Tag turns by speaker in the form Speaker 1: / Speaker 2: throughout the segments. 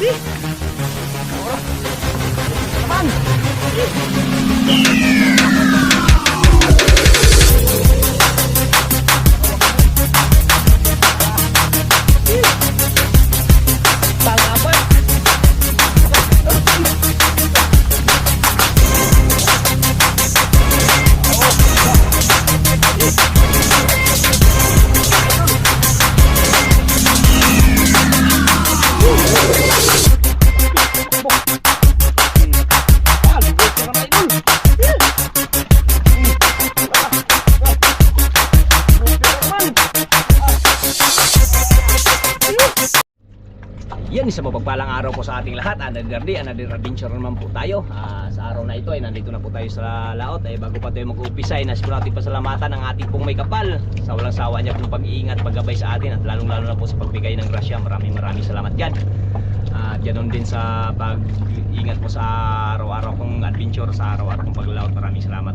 Speaker 1: Yan, araw po sa ating lahat. Another day, another adventure naman po tayo. Ah, sa araw na ito ay nandito na po tayo sa laot. Ay bago pa tayo mag-umpisa ay nais po natin pasalamatan ang ating pong may kapal sa walang sawa niya pong pag-iingat, paggabay sa atin at lalong lalo na po sa pagbigay ng grasya. Maraming maraming salamat dyan. At ganoon din sa pag-ingat po sa araw-araw kong adventure, sa araw-araw kong paglalaot. Maraming salamat.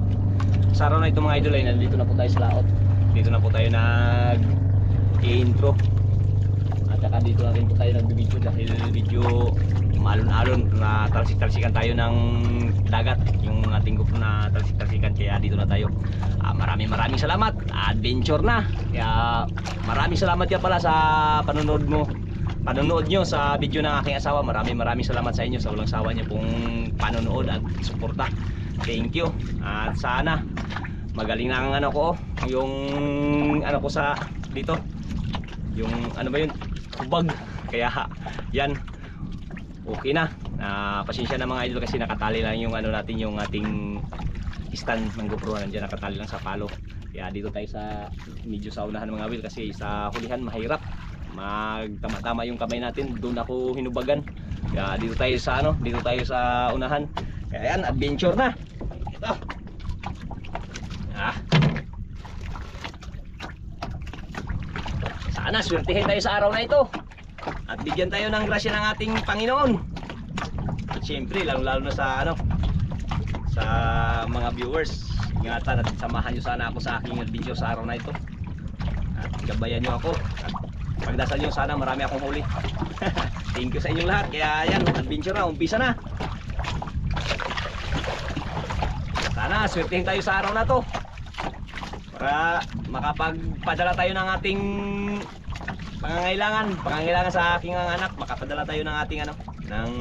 Speaker 1: Sa araw na ito mga idol ay nandito na po tayo sa laot. Dito na po tayo nag-intro saka dito na rin po tayo nagbibideo dahil video maalon-alon na talsik-talsikan tayo ng dagat. Yung ating group na talsik-talsikan kaya dito na tayo. Ah, maraming maraming salamat. Adventure na. Kaya maraming salamat yan pala sa panonood mo. Panonood nyo sa video ng aking asawa. Maraming maraming salamat sa inyo sa walang sawa niyo pong panonood at suporta. Thank you. At sana magaling na ang ano ko yung ano ko sa dito. Yung ano ba yun kubag kaya yan. Okay na. Ah, pasensya na mga idol kasi nakatali lang yung ano natin yung ating stand. Ng GoPro nandiyan nakatali lang sa palo. Kaya dito tayo sa medyo sa mga wheel kasi sa hulihan mahirap magtama-tama yung kamay natin. Doon ako hinubagan. Kaya dito tayo sa ano dito tayo sa unahan. Kaya yan adventure na. Ito ah sana swertihin tayo sa araw na ito. At bigyan tayo ng grasya ng ating Panginoon. At syempre lalo lalo na sa ano sa mga viewers ingatan at samahan nyo sana ako sa aking adventure sa araw na ito. At gabayan nyo ako. At pagdasal nyo sana marami akong huli. Thank you sa inyong lahat. Kaya yan adventure na. Umpisa na. Sana swertihin tayo sa araw na to para makapagpadala tayo ng ating pangangailangan. Pangangailangan sa aking anak makapadala tayo ng ating ano ng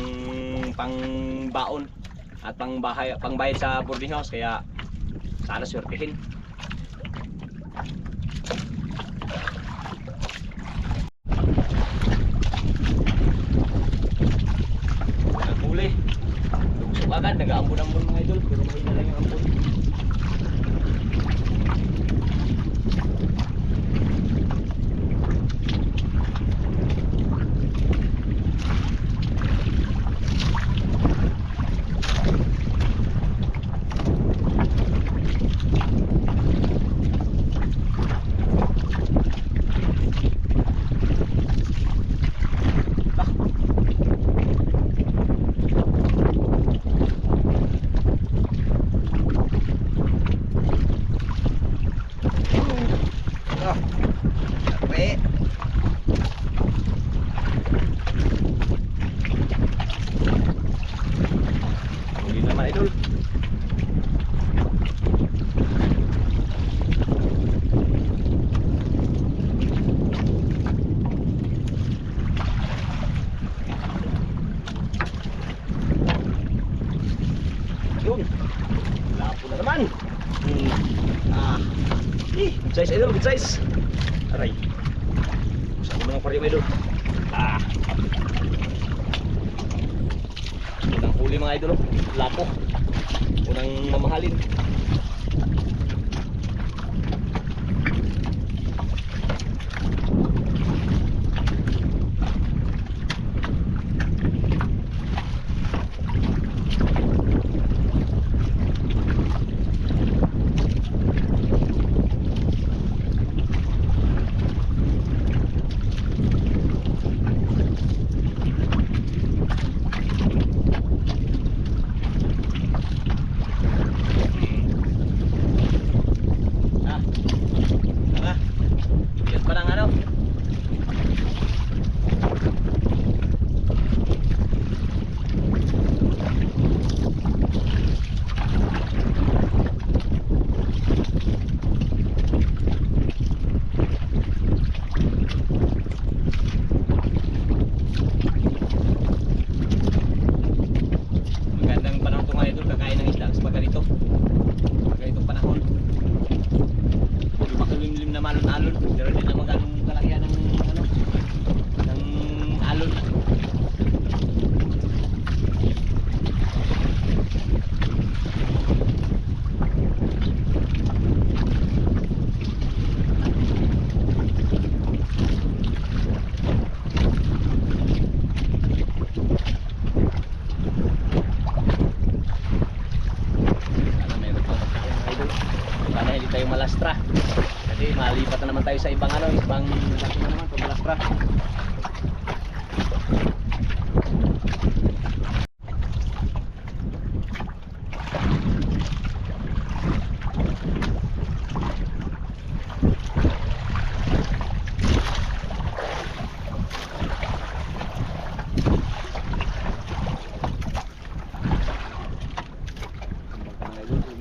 Speaker 1: pangbaon at pangbahay pangbayad sa boarding house. Kaya sana swertihin 在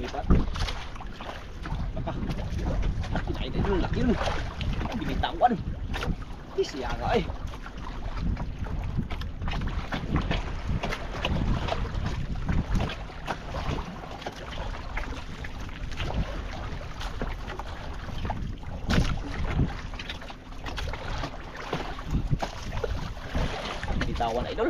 Speaker 1: Baka na yun, lumipat. Baka. Laki na yun, laki yun. Binitawan. Di siya nga eh. Binitawan idol.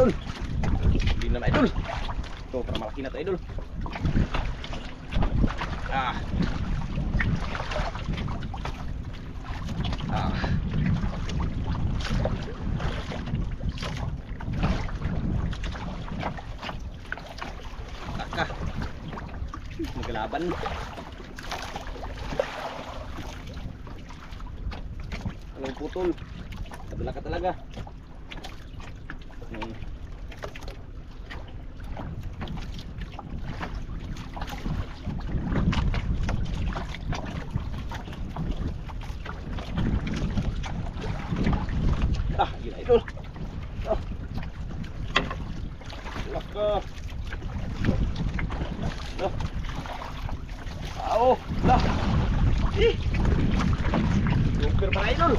Speaker 1: Idol. Hindi naman idol. Ito, para malaki na to idol. Ah. Ah. Taka. Maglaban. Anong putol? Kabila ka talaga. Hmm. Ah, gila idol. Ah. Laka. Ah. Ao, lah. Ih. Super pala idol.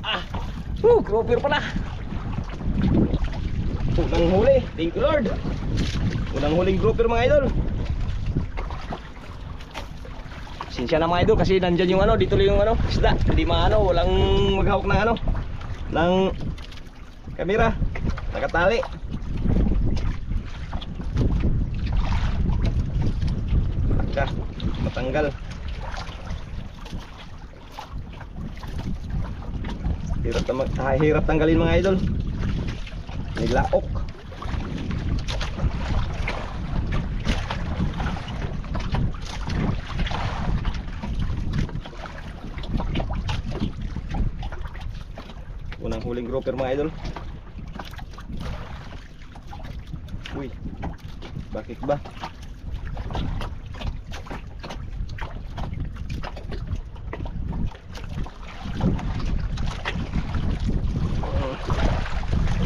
Speaker 1: Ah. Uh, gropper pala. Unang huli. Thank you Lord. Unang huling gropper mga idol. Sinsya na mga idol kasi nandyan yung ano, dito lang yung ano, isda. Hindi maano, walang maghawak ng ano, ng kamera. Nakatali. Ka, matanggal. Hirap, na mag, ah, hirap tanggalin mga idol. May grouper mga idol. Uy. Bakit ba?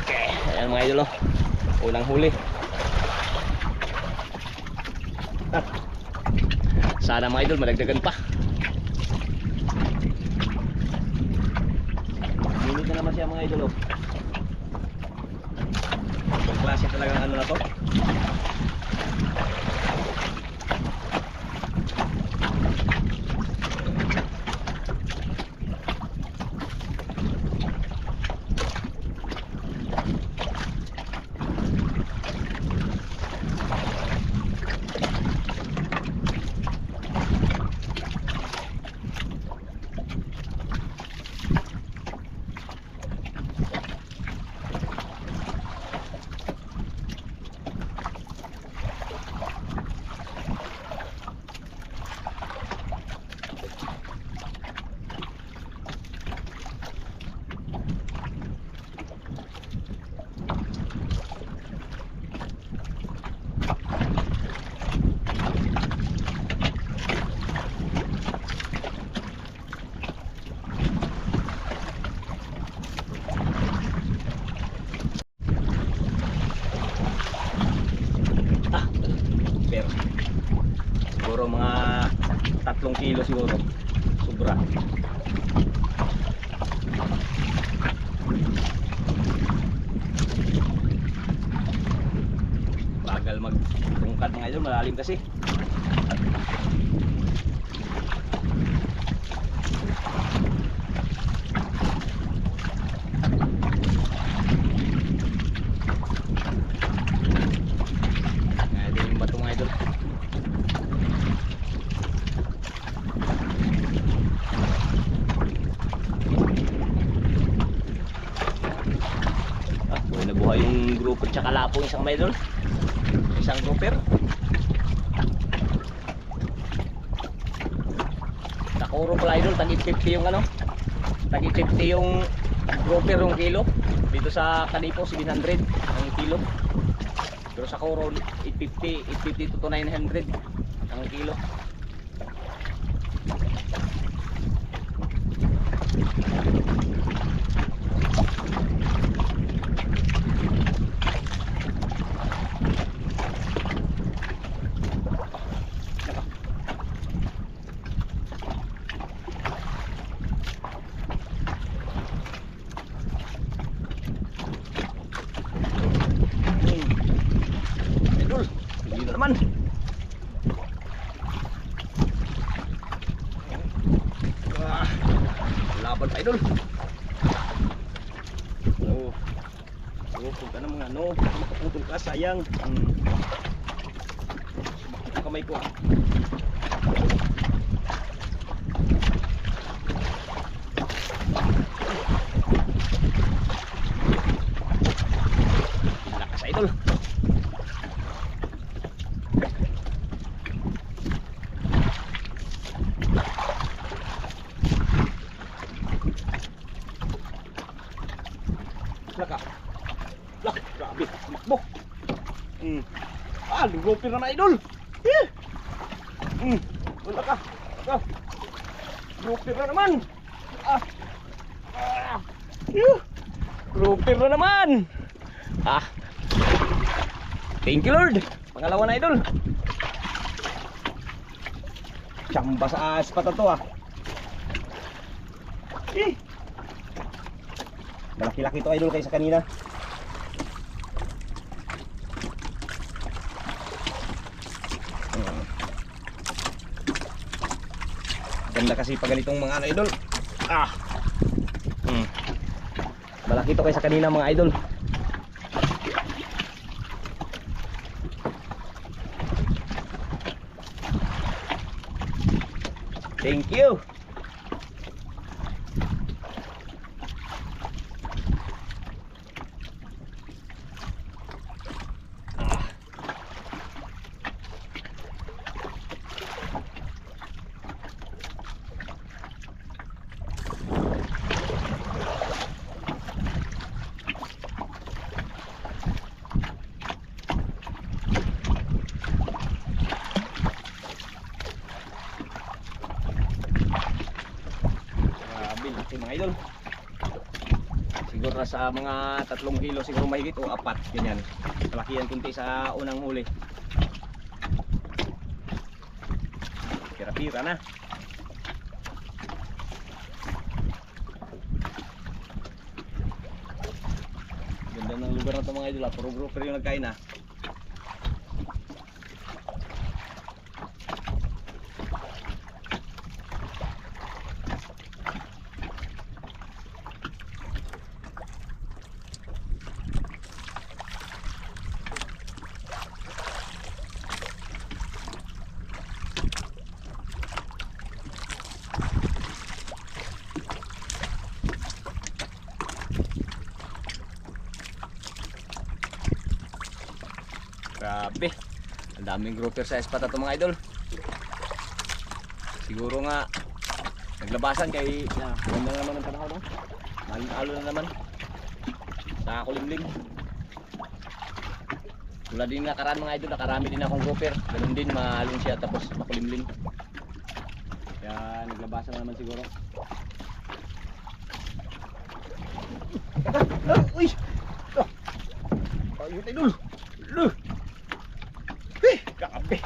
Speaker 1: Okay, ayan mga idol oh. Unang huli. Sana mga idol madagdagan pa. Naman siya mga idol. Ang klase talagang ano na to. Ah, pero siguro mga siguro. Sobra. Bagal magtungkad mga idol, malalim kasi. Kaya din yung bato mga idol. Lupot tsaka lapong isang idol. Isang grouper. Takuro pala idol, tagi 50 yung ano. Tagi 50 yung grouper yung kilo. Dito sa Kalipo 700 ang kilo. Pero sa Kuro 850, 850 to 900 ang kilo. Hmm. Idol, hindi na naman. Ah, laban pa idol. Oh. Oh, punta na mga ano, makaputol ka, sayang. Hmm. Kamay ko ah. Lakas idol. Laka. Lak, grabe. Makbo. Hmm. Ah, lingropin na na idol. Eh. Hmm. Wala ka. Laka. Gropin na naman. Ah. Ah. Gropin na naman. Ah. Thank you Lord. Pangalawa na idol. Chamba sa aspat na to ah. Eh. Malaki-laki to idol kaysa kanina. Ganda kasi pag ganitong mga ano idol. Ah. Malaki to kaysa kanina mga idol. Thank you. Grabe, laki mga idol. Siguro nasa mga tatlong kilo siguro mahigit o apat, ganyan. Malaki yan kunti sa unang huli. Pira-pira na. Ganda ng lugar na ito mga idol, ah. puro grouper yung nagkain ah. Grabe. Ang daming grouper sa na ito mga idol. Siguro nga naglabasan kay na ganda na naman ang panahon no. Malalo na naman. Sa kulimlim. Tulad din nakaraan mga idol, nakarami din akong grouper. Ganun din, mahalong siya tapos makulimlim. Kaya naglabasan na naman siguro. Ah, uy! Ah! Ayun idol! Luh! Eh, grabe.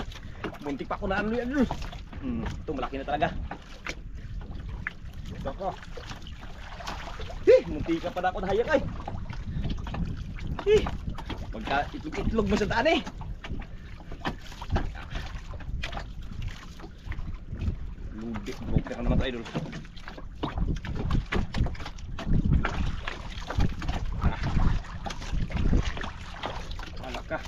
Speaker 1: Muntik pa ako na ano yan. Hmm, ito malaki na talaga. Ito ko. Eh, muntik ka pa na ako nahayak ay. Eh, pagka itlog-itlog mo sa taan eh. Lubi, broker naman tayo idol. Ah. Alak ka.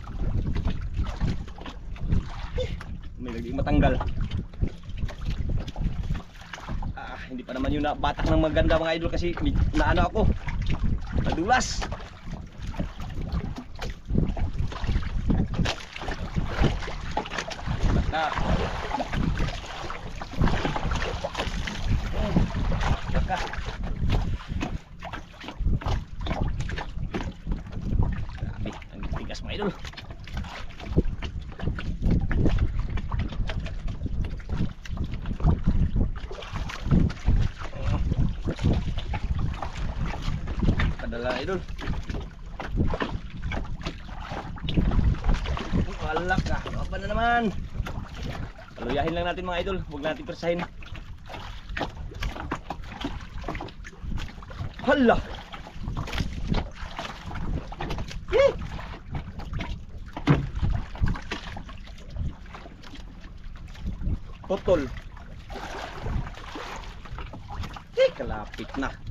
Speaker 1: may naging matanggal ah, hindi pa naman yung na, batak ng maganda mga idol kasi naano ako. Nadulas Na. Oh, Laka. Grabe, ang tigas mga idol. Padala idol. Walak ka. Apa na naman? Paluyahin lang natin mga idol. Huwag natin persahin. Hala! Eh! Potol. Eh, kalapit na.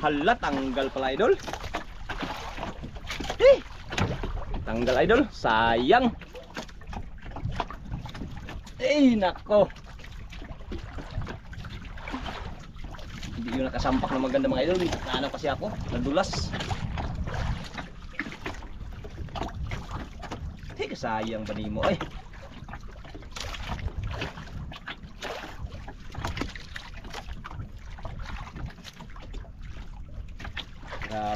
Speaker 1: Hala, tanggal pala idol. Eh! Tanggal idol, sayang. Eh, nako. Hindi yun nakasampak na maganda mga idol. Naano kasi ako, nadulas. Eh, sayang pa mo eh.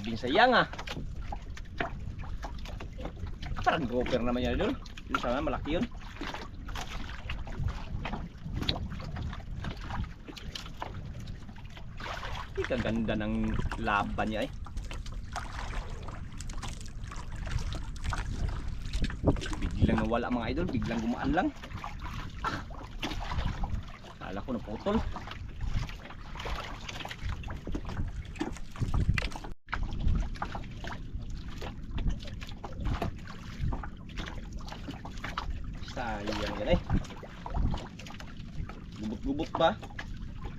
Speaker 1: Grabing sayang ah. Parang gopher naman yan idol. Yun sana malaki yun. Hindi kaganda ng laban niya eh. Biglang nawala mga idol, biglang gumaan lang. Kala ko naputol. Sayang yan eh. Gubot-gubot pa.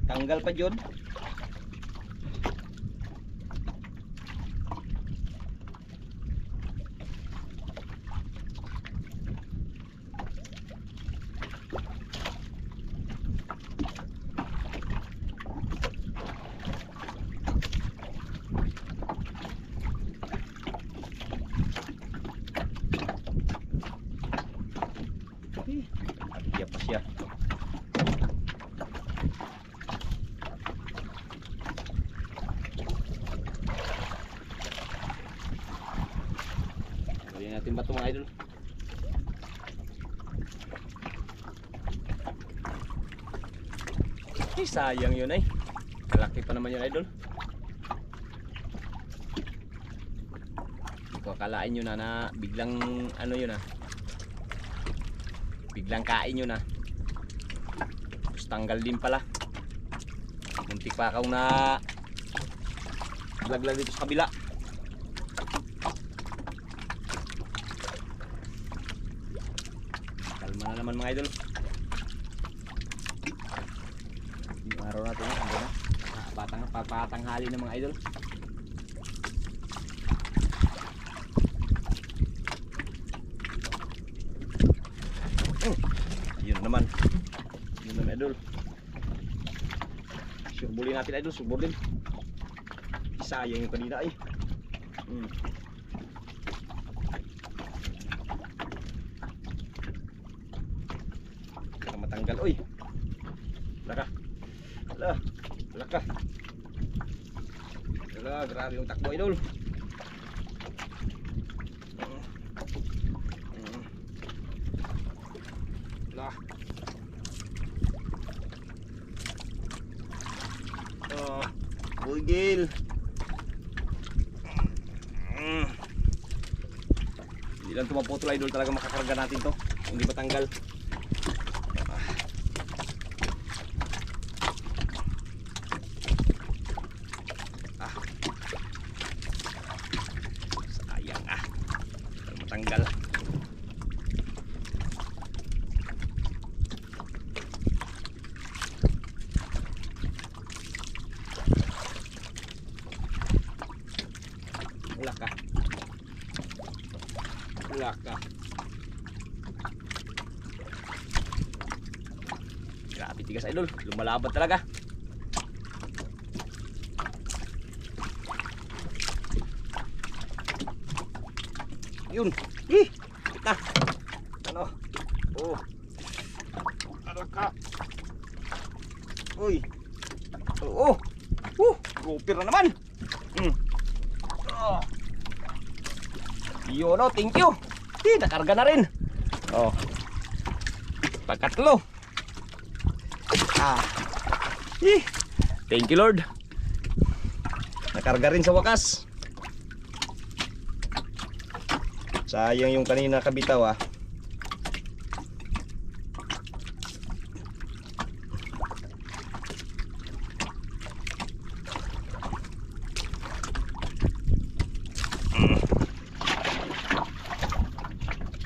Speaker 1: Tanggal pa Jod. Iya pa siya. Balik natin ba ito mga idol? Eh, sayang yun ay. Kalaki pa naman yun idol. Kung akalain nyo na na biglang ano yun ah. Biglang kain yun ah. Tapos tanggal din pala. Muntik pa akaw na laglag dito sa kabila. Kalma na naman mga idol yung araw natin ah, ano na Ah, batang papatanghali ng mga idol Yun naman. Yun naman idol. Surbulin natin idol, surbulin. Sayang yung kanina ay. Hmm. Takbo idol. Lah. Oh, bugil. Hindi lang tumaputol idol talaga makakarga natin to. Hindi matanggal. Ah. Sayang ah. Hindi matanggal. Wala ka. Wala ka. Grabe tigas idol. Lumalaban talaga. Yun. Eh. na. Ano? Oh. Ano ka? Uy. Oo. Uh, grouper na naman. Mm. Oh. Yun oh, thank you. Di, nakarga na rin. Oh. Pagkatlo. Ah. Eh, thank you Lord. Nakarga rin sa wakas. Sayang yung kanina kabitaw ah.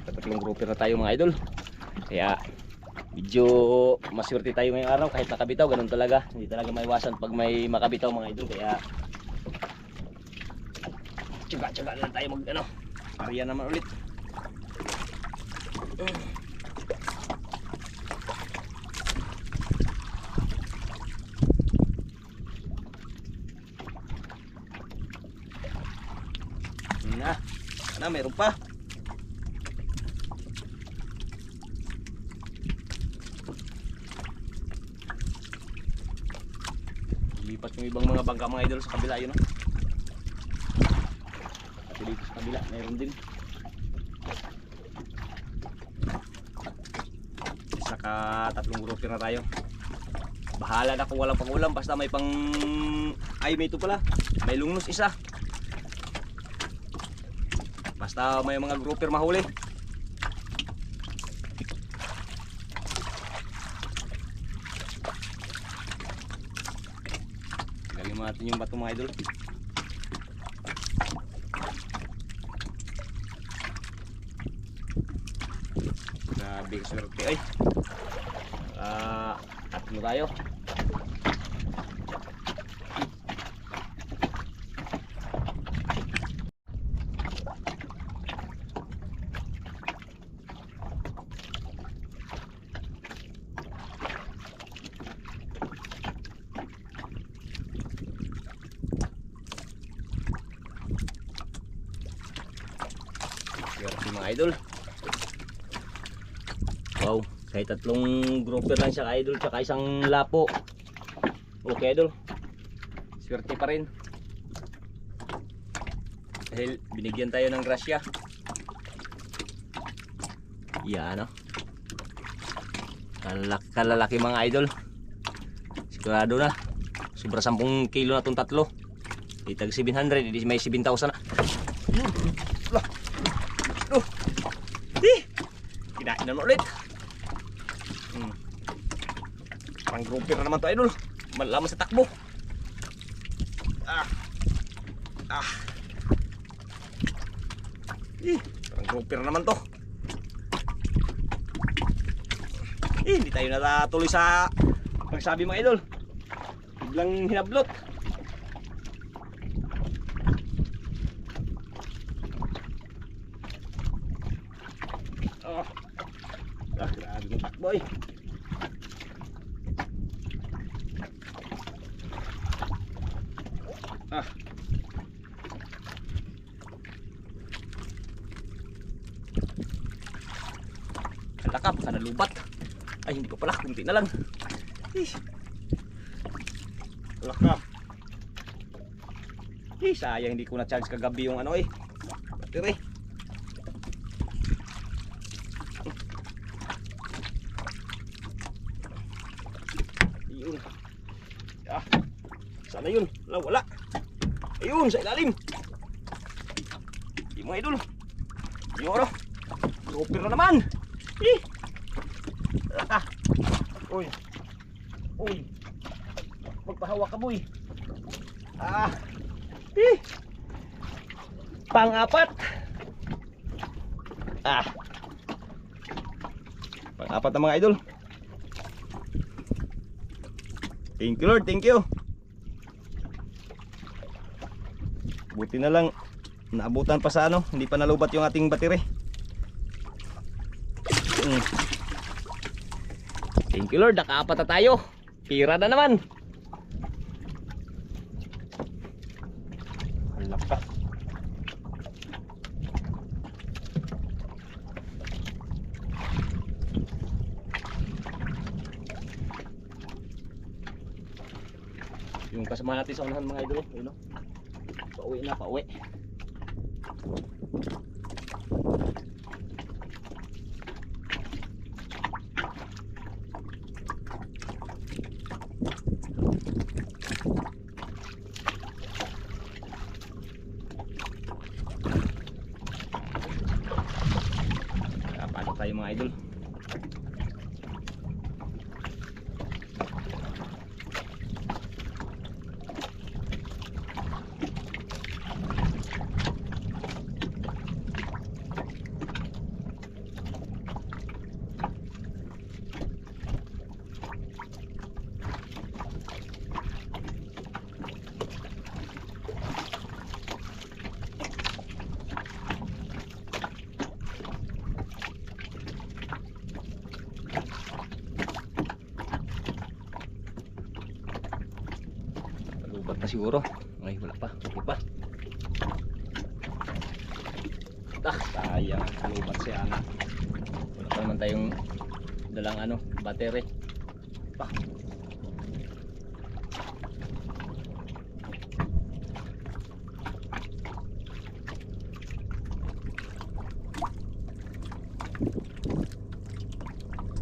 Speaker 1: Tatlong grouper tayo mga idol. Kaya medyo maswerte tayo ngayong araw kahit nakabitaw ganun talaga. Hindi talaga maiwasan pag may makabitaw mga idol kaya tsaga-tsaga lang tayo mag ano. Ariya naman ulit. Na, na meron pa. Lipat yung ibang mga bangka mga idol sa kabila yun. Pati dito sa kabila, mayroon din. Saka tatlong grouper na tayo. Bahala na kung walang pangulam basta may pang ay may ito pala. May lungnos isa. Basta may mga grouper mahuli. Natin yung bato mga idol. Grabe swerte ay. Ah, tatlo tayo. Swerte mga idol. Wow, kahit tatlong grouper lang siya ka idol tsaka isang lapo. Okay idol. Swerte pa rin. Dahil binigyan tayo ng grasya. Yan no. Kalalaki, kalalaki mga idol. Sigurado na. Sobra 10 kilo na itong tatlo. Itag 700, hindi may 7,000 na. Lah. Oh. Di. Kinain na ulit. Hmm. Parang grouper na naman to idol. Malaman sa takbo. Ah. Ah. Eh, parang grouper na naman to. Eh, hindi tayo natuloy sa pagsabi mga idol. Biglang hinablot. Oh. Ah, grabe ng. Ah. Lubat. Ay, hindi pa pala, kunti na lang. Eh. Kalakap. Eh, sayang hindi ko na-charge kagabi yung ano eh. Battery. Ayun. Ah. Sana yun? Wala, wala. Ayun, sa ilalim. Di mo idol. Yung ano? Grouper na naman. Eh. Ah. Uy. Uy. Magpahawa ka boy. Ah. Eh. Pang-apat. Ah. Pang-apat na mga idol. Thank you Lord, thank you. Buti na lang naabutan pa sa ano, hindi pa nalubat yung ating battery. Mm. Thank you Lord, nakaapat na tayo. Pira na naman. Halak ka. Yung kasama natin sa unahan mga idol. Yun, no? Pauwi na, pauwi. Kapalo tayo mga idol. Lubat na siguro. Ay, wala pa. Okay pa. Ah, sayang. Lubat si Ana. Wala pa naman tayong dalang ano, battery. Pa.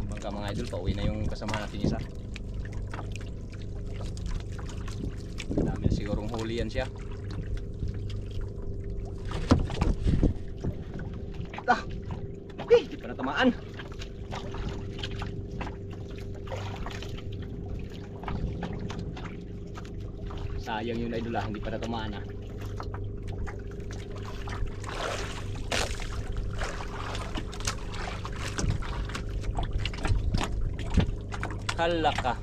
Speaker 1: Bangka mga idol, pauwi na yung kasama natin isa. Dami na sigurong huli yan siya. Ah! Eh, di pa natamaan. Sayang yun idol ah, hindi pa natamaan ah. Halaka.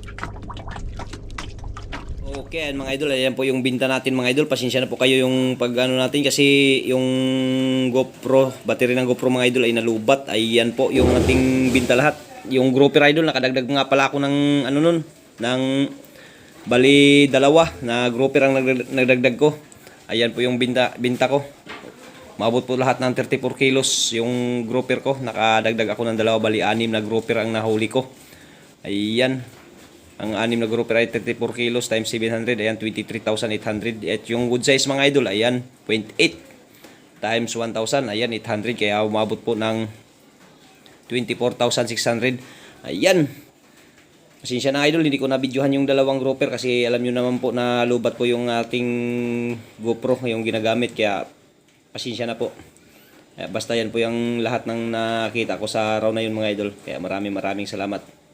Speaker 1: Okay, ayan mga idol, ayan po yung binta natin mga idol. Pasensya na po kayo yung pag ano natin kasi yung GoPro, battery ng GoPro mga idol ay nalubat. Ayan po yung ating binta lahat. Yung grouper idol, nakadagdag nga pala ako ng ano nun, ng bali dalawa na grouper ang nagdag- nagdagdag ko. Ayan po yung binta, binta ko. Mabot po lahat ng 34 kilos yung grouper ko. Nakadagdag ako ng dalawa, bali anim na grouper ang nahuli ko. Ayan. Ang anim na grouper ay 34 kilos times 700. Ayan, 23,800. At yung good size mga idol, ayan, 0.8 times 1,000. Ayan, 800. Kaya umabot po ng 24,600. Ayan. Pasensya na idol, hindi ko na videohan yung dalawang grouper kasi alam nyo naman po na lubat po yung ating GoPro, yung ginagamit. Kaya pasensya na po. Basta yan po yung lahat ng nakita ko sa araw na yun mga idol. Kaya maraming maraming salamat.